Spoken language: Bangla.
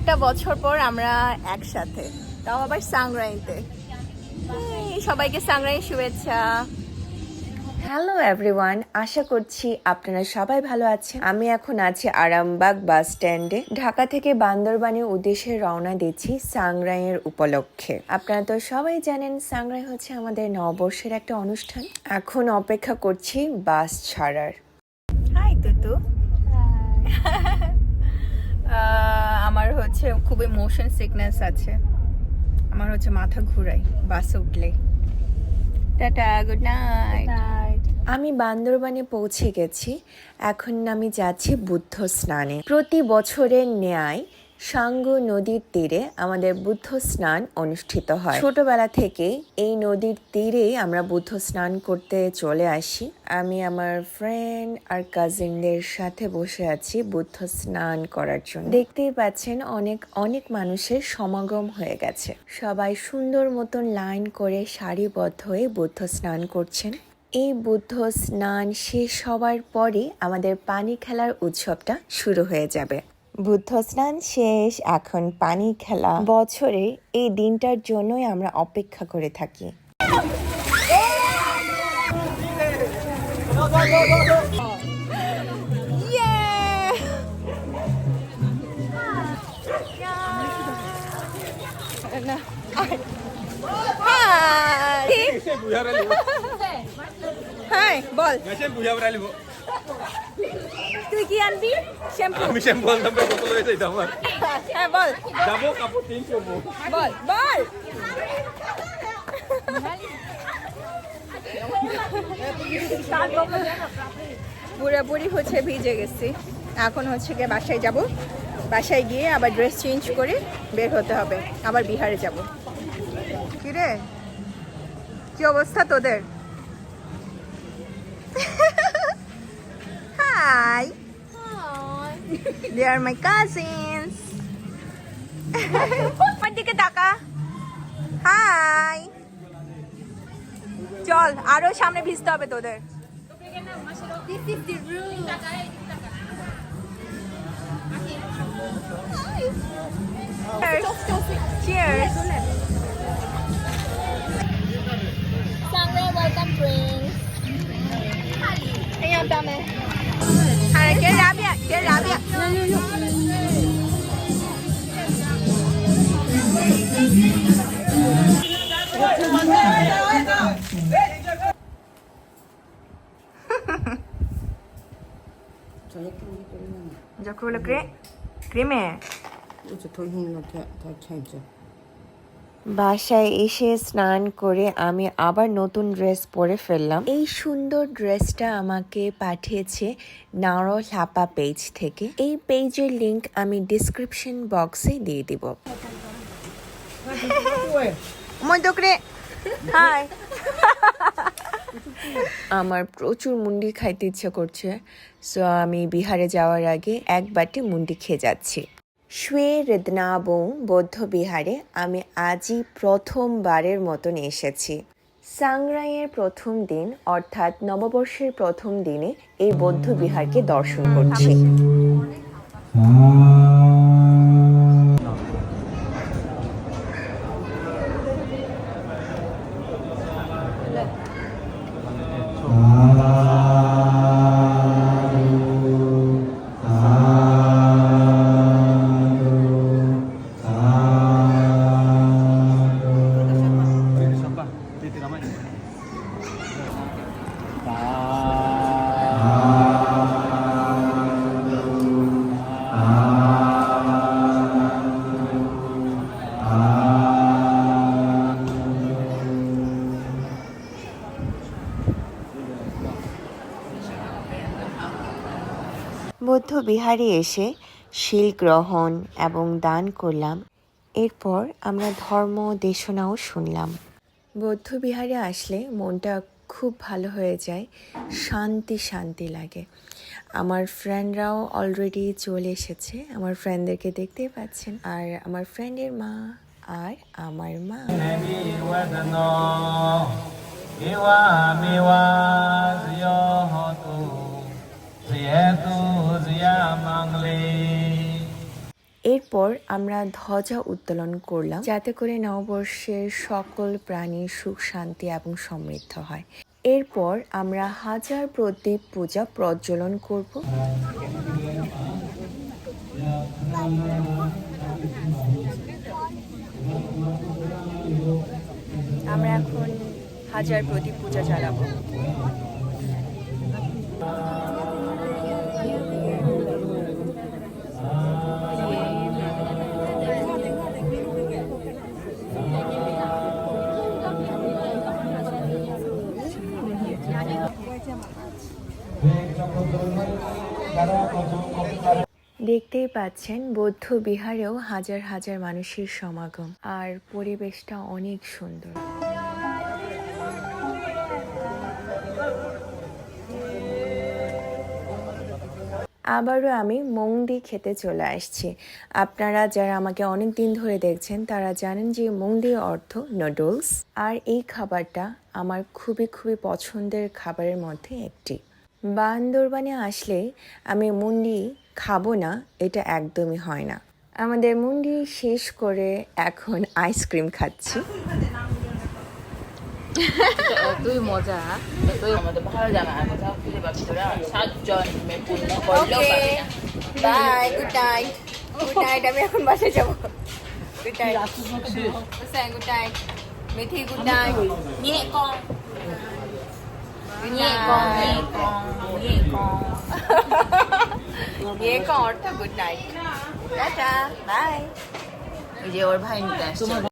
একটা বছর পর আমরা একসাথে। তাও আবার সাংরাইতে। সবাইকে সাংরাই শুভেচ্ছা। হ্যালো এভরিওয়ান আশা করছি আপনারা সবাই ভালো আছেন। আমি এখন আছি আরামবাগ বাস স্ট্যান্ডে। ঢাকা থেকে বান্দরবানের উদ্দেশ্যে রওনা দিচ্ছি সাংরাইয়ের উপলক্ষে। আপনারা তো সবাই জানেন সাংরাই হচ্ছে আমাদের নববর্ষের একটা অনুষ্ঠান। এখন অপেক্ষা করছি বাস ছাড়ার। হাই তুতু আমার হচ্ছে খুবই মোশন সিকনেস আছে। আমার হচ্ছে মাথা ঘুরাই বাসে উঠলে। টাটা গুড নাইট আমি বান্দরবানে পৌঁছে গেছি। এখন আমি যাচ্ছি বুদ্ধ স্নানে প্রতি বছরের ন্যায় সাঙ্গু নদীর তীরে আমাদের বুদ্ধ স্নান অনুষ্ঠিত হয়। ছোটবেলা থেকে এই নদীর তীরেই আমরা বুদ্ধ স্নান করতে চলে আসি। আমি আমার ফ্রেন্ড আর কাজিনদের সাথে বসে আছি বুদ্ধ স্নান করার জন্য। দেখতেই পাচ্ছেন অনেক অনেক মানুষের সমাগম হয়ে গেছে। সবাই সুন্দর মতন লাইন করে সারিবদ্ধ হয়ে বুদ্ধ স্নান করছেন। এই বুদ্ধ স্নান শেষ হওয়ার পরে আমাদের পানি খেলার উৎসবটা শুরু হয়ে যাবে। বুদ্ধ স্নান শেষ এখন পানি খেলা। বছরে এই দিনটার জন্যই আমরা অপেক্ষা করে থাকি। হাই বল তুই কি আনবি? শ্যাম্পু আমি শ্যাম্পু হয়ে যাইতাম আমার। হ্যাঁ বল। যাব কাপড় চেঞ্জ করব। বল বল। পুরোপুরি হচ্ছে ভিজে গেছি। এখন হচ্ছে গিয়ে বাসায় যাব। বাসায় গিয়ে আবার ড্রেস চেঞ্জ করে বের হতে হবে। আবার বিহারে যাব। কিরে? কি অবস্থা তোদের? হাই দে আর মাই কাজিনস আমার দিকে তাকা হাই চল আরো সামনে ভিজতে হবে তোদের Cheers. Sangre welcome drinks. Ayan, dami. Qué rabia, qué rabia. No, no, no. 저녁 그걸로 그래? 그래매. 어제 더 힘나 더 차이죠. বাসায় এসে স্নান করে আমি আবার নতুন ড্রেস পরে ফেললাম। এই সুন্দর ড্রেসটা আমাকে পাঠিয়েছে নাড়ো হ্যাপা পেজ থেকে। এই পেজের লিংক আমি ডিসক্রিপশন বক্সে দিয়ে দিব। হাই। আমার প্রচুর মুন্ডি খাইতে ইচ্ছে করছে সো আমি বিহারে যাওয়ার আগে এক বাটি মুন্ডি খেয়ে যাচ্ছি। শুয়ে রেদনাবং বৌদ্ধবিহারে আমি আজই প্রথমবারের মতন এসেছি। সাংরাইয়ের প্রথম দিন, অর্থাৎ নববর্ষের প্রথম দিনে এই বৌদ্ধবিহারকে দর্শন করছি। বৌদ্ধ বিহারে এসে শিল গ্রহণ এবং দান করলাম। এরপর আমরা ধর্ম দেশনাও শুনলাম। বৌদ্ধ বিহারে আসলে মনটা খুব ভালো হয়ে যায়, শান্তি শান্তি লাগে। আমার ফ্রেন্ডরাও অলরেডি চলে এসেছে, আমার ফ্রেন্ডদেরকে দেখতেই পাচ্ছেন। আর আমার ফ্রেন্ডের মা আর আমার মা। এরপর আমরা ধ্বজা উত্তোলন করলাম। যাতে করে নববর্ষের সকল প্রাণী সুখ, শান্তি এবং সমৃদ্ধ হয়। এরপর আমরা হাজার প্রদীপ পূজা প্রজ্বলন করব। আমরা এখন হাজার প্রদীপ পূজা চালাবো। দেখতেই পাচ্ছেন বৌদ্ধ বিহারেও হাজার হাজার মানুষের সমাগম। আর পরিবেশটা অনেক সুন্দর। আবারও আমি মুংদি খেতে চলে আসছি। আপনারা যারা আমাকে অনেক দিন ধরে দেখছেন, তারা জানেন যে মুংদি অর্থ নুডলস আর এই খাবারটা আমার খুবই খুবই পছন্দের খাবারের মধ্যে একটি। বান্দরবানে আসলে আমি মুন্ডি খাব না এটা একদমই হয় না। আমাদের মুন্ডি শেষ করে এখন আইসক্রিম খাচ্ছি। এতই মজা এতই আমাদের ভালো জানা কোথাও খুঁজে পাচ্ছি তোরা সাতজন পূর্ণ করলেও bye good night good night আমি এখন বাসায় যাব। Good night good night Mithi good night নিয়ে কম। নিয়ে কম নিয়ে কম নিয়ে কম। অর্থ গুড নাইট টাটা বাই ওই যে ওর ভাই নিতে আসছে।